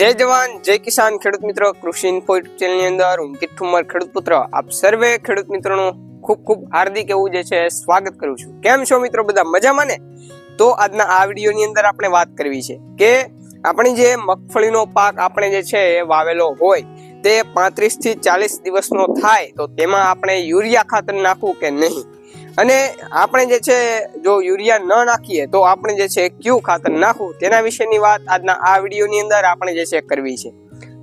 જય જવાન, જય કિસાન ખેડૂત મિત્રો. કૃષિ ઇન્ફો યુટ્યુબ ચેનલની અંદર હું કિટ ઠુમર ખેડૂત પુત્ર. આપ સર્વે ખેડૂત મિત્રોનું ખૂબ ખૂબ હાર્દિક એવું જે છે, સ્વાગત કરું છું. કેમ છો મિત્રો બધા? મજામાં ને? તો આજના આ વિડીયોની અંદર આપણે વાત કરવી છે કે આપણી જે મગફળીનો પાક આપણે જે છે, એ વાવેલો હોય, તે પાંત્રીસથી ચાલીસ દિવસનો થાય, તો તેમાં આપણે યુરિયા ખાતર નાખવું કે નહીં? અને આપણે જે છે, જો યુરિયા ન નાખીએ, તો આપણે જે છે, કયું ખાતર નાખવું? તેના વિશેની વાત આજના આ વિડીયોની અંદર આપણે જે છે, કરવી છે.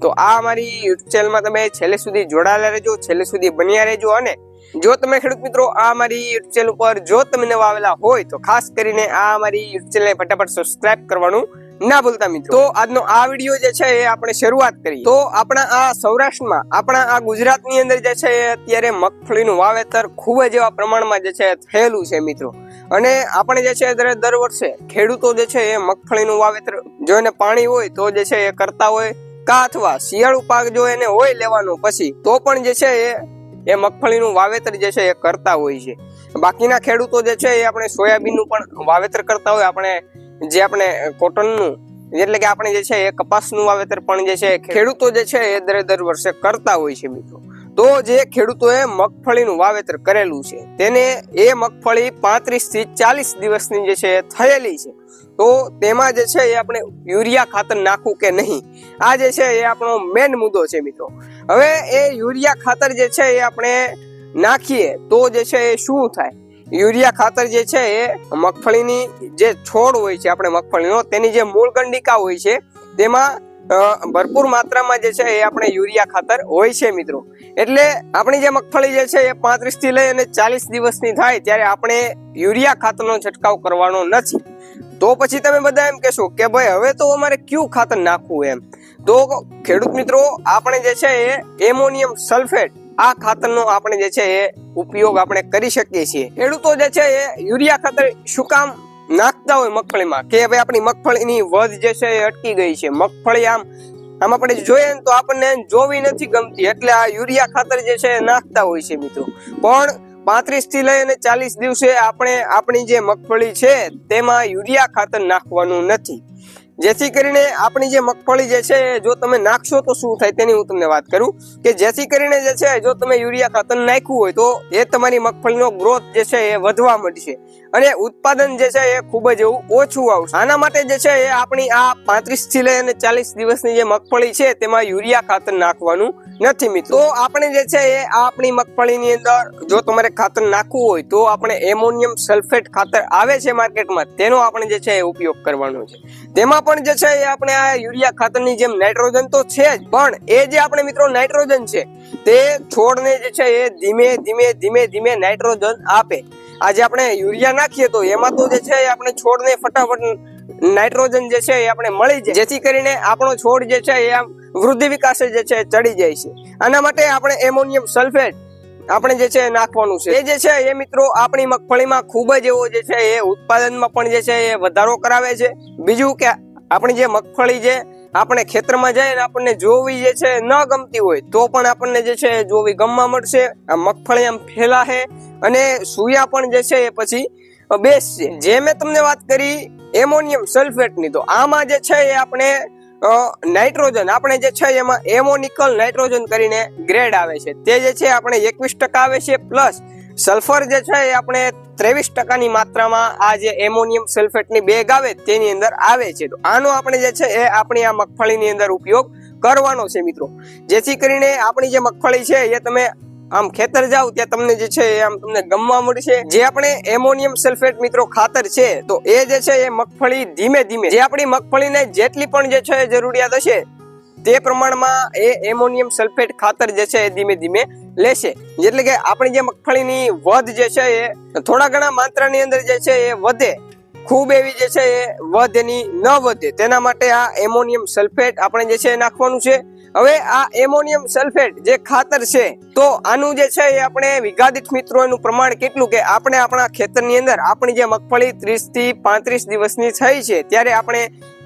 તો આ અમારી યુટ્યુબ ચેનલમાં તમે છેલ્લે સુધી જોડાયેલા રહેજો, છેલ્લે સુધી બન્યા રહેજો અને જો તમે ખેડૂત મિત્રો, આ અમારી યુટ્યુબ ચેનલ ઉપર જો તમે નવા આવેલા હોય, તો ખાસ કરીને આ અમારી યુટ્યુબ ચેનલને ફટાફટ સબસ્ક્રાઇબ કરવાનું ના ભૂલતા મિત્રો. તો આજનો આ વીડિયો જે છે એ આપણે શરૂઆત કરી તો આપણા આ સૌરાષ્ટ્રમાં આપણા આ ગુજરાતની અંદર જે છે અત્યારે મગફળીનું વાવેતર ખૂબ જ એવા પ્રમાણમાં જે છે થયેલું છે મિત્રો. અને આપણે જે છે દર દર વર્ષે ખેડૂતો જે છે એ મગફળીનું વાવેતર જો એને પાણી હોય તો જે છે એ કરતા હોય કા અથવા શિયાળુ પાક જો એને હોય લેવાનો પછી તો પણ જે છે એ એ મગફળીનું વાવેતર જે છે એ કરતા હોય છે. બાકીના ખેડૂતો જે છે એ આપણે સોયાબીનનું પણ વાવેતર કરતા હોય આપણે જે આપણે કોટનનું, એટલે કે આપણે જે છે એ કપાસનું વાવેતર પણ જે છે ખેડૂતો જે છે એ દર દર વર્ષે કરતા હોય છે મિત્રો. તો જે ખેડૂતોએ મગફળીનું વાવેતર કરેલું છે, તેને એ મગફળી પાંત્રીસથી ચાલીસ દિવસની જે છે થયેલી છે. તો તેમાં જે છે એ આપણે યુરિયા ખાતર નાખવું કે નહીં, આ જે છે એ આપણો મેન મુદ્દો છે મિત્રો. હવે એ યુરિયા ખાતર જે છે એ આપણે નાખીએ તો જે છે એ શું થાય? યુરિયા ખાતર જે છે એ મગફળીની જે છોડ હોય છે આપણે મગફળીનો, તેની જે મૂળ ગંડિકા હોય છે, તેમાં ભરપૂર માત્રામાં જે છે એ આપણે યુરિયા ખાતર હોય છે મિત્રો. એટલે આપણી જે મગફળી જે છે એ પાંત્રીસથી લઈ અને ચાલીસ દિવસની થાય ત્યારે આપણે યુરિયા ખાતરનો છંટકાવ કરવાનો નથી. તો પછી તમે બધા એમ કહેશો કે ભાઈ હવે તો અમારે કયું ખાતર નાખવું એમ? તો ખેડૂત મિત્રો, આપણે જે છે એ એમોનિયમ સલ્ફેટ આ ખાતરનો આપણે જે છે એ ઉપયોગ આપણે કરી શકીએ છીએ. ખેડૂતો જે છે એ યુરિયા ખાતર શું કામ નાખતા હોય મગફળીમાં? કે ભાઈ આપણી મગફળીની વધ જે છે એ અટકી ગઈ છે. મગફળી આમ આમ આપણે જોઈએ ને તો આપણને જોવી નથી ગમતી. એટલે આ યુરિયા ખાતર જે છે નાખતા હોય છે મિત્રો. પણ પાંત્રીસથી લઈને ચાલીસ દિવસે આપણે આપણી જે મગફળી છે તેમાં યુરિયા ખાતર નાખવાનું નથી. જેથી કરીને આપણી જે મગફળી જે છે, જો તમે નાખશો તો શું થાય તેની હું તમને વાત કરું કે જેથી કરીને જે છે, જો તમે યુરિયા ખાતર નાખ્યું હોય તો એ તમારી મગફળીનો ગ્રોથ જે છે, એ વધવા મળશે અને ઉત્પાદન જે છે, એ ખૂબ જ એવું ઓછું આવશે. આના માટે જે છે, એ આપણી આ પાંત્રીસથી લઈ અને ચાલીસ દિવસની જે મગફળી છે, તેમાં યુરિયા ખાતર નાખવાનું નથી મિત્રો. તો આપણે જે છે એ આપણી મગફળીની અંદર જો તમારે ખાતર નાખવું હોય તો આપણે એમોનિયમ સલ્ફેટ ખાતર આવે છે માર્કેટમાં, તેનો આપણે જે છે એ ઉપયોગ કરવાનો છે. તેમાં પણ જે છે એ આપણે આ યુરિયા ખાતરની જેમ નાઇટ્રોજન તો છે જ, પણ એ જે આપણે મિત્રો નાઇટ્રોજન છે, તે છોડને જે છે એ ધીમે ધીમે ધીમે ધીમે નાઇટ્રોજન આપે. આજે આપણે યુરિયા નાખીએ તો એમાં તો જે છે આપણે છોડને ફટાફટ નાઇટ્રોજન જે છે એ આપણે મળી જાય જેથી કરીને આપણો છોડ જે છે એ આમ વૃદ્ધિ વિકાસે જે છે ચડી જાય છે આના માટે આપણે એમોનિયમ સલ્ફેટ આપણે જે છે નાખવાનું છે એ જે છે એ મિત્રો આપણી મગફળીમાં ખૂબ જ એવો જે છે એ ઉત્પાદનમાં પણ જે છે એ વધારો કરાવે છે બીજું કે આપણી જે મગફળી જે આપણે ખેતરમાં જઈએ ને આપણને જોવી જે છે ન ગમતી હોય તો પણ આપણને જે છે જોવી ગમવા મળશે આ મગફળી આમ ફેલાશે અને સુયા પણ જે છે એ પછી બેસશે જે મેં તમને વાત કરી એમોનિયમ સલ્ફેટની. તો આમાં જે છે એ આપણે નાઇટ્રોજન, આપણે જે છે એમાં એમોનિકલ નાઇટ્રોજન કરીને ગ્રેડ આવે છે. તે જે છે આપણે એકવીસ ટકા આવે છે, પ્લસ સલ્ફર જે છે એ આપણે ત્રેવીસ ટકાની માત્રામાં આ જે એમોનિયમ સલ્ફેટની બેગ આવે તેની અંદર આવે છે. તો આનો આપણે જે છે એ આપણી આ મગફળીની અંદર ઉપયોગ કરવાનો છે મિત્રો. જેથી કરીને આપણી જે મગફળી છે એ તમે આમ ખેતર જાવ ત્યાં તમને જે છે એ આમ તમને ગમવા મળશે. જે આપણે એમોનિયમ સલ્ફેટ મિત્રો ખાતર છે, તો એ જે છે એ મગફળી ધીમે ધીમે, જે આપણી મગફળીને જેટલી પણ જે છે જરૂરિયાત હશે, તે પ્રમાણમાં એ એમોનિયમ સલ્ફેટ ખાતર જે છે એ ધીમે ધીમે લેશે. એટલે કે આપણી જે મગફળીની વધ જે છે એ, થોડા ઘણા માત્રાની અંદર જે છે એ વધે. ખૂબ એવી જે છે એ વધ એની ન વધે. તેના માટે આ એમોનિયમ સલ્ફેટ આપણે જે છે નાખવાનું છે. હવે આ એમોનિયમ સલ્ફેટ જે ખાતર છે, તો આનું જે છે એ આપણે વિઘાદિત મિત્રો એનું પ્રમાણ કેટલું કે આપણે આપણા ખેતરની અંદર આપણી જે મગફળી ત્રીસથી પાંત્રીસ દિવસની થઈ છે, ત્યારે આપણે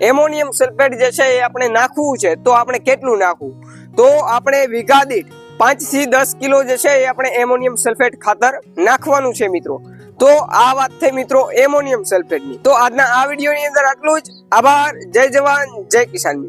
એમોનિયમ સલ્ફેટ જે છે એ આપણે નાખવું છે, તો આપણે કેટલું નાખવું? તો આપણે વિઘાદિત પાંચથી દસ કિલો જે છે એ આપણે એમોનિયમ સલ્ફેટ ખાતર નાખવાનું છે મિત્રો. તો આ વાત થઈ મિત્રો એમોનિયમ સલ્ફેટની. તો આજના આ વિડીયોની અંદર આટલું જ. આભાર. જય જવાન. જય કિસાન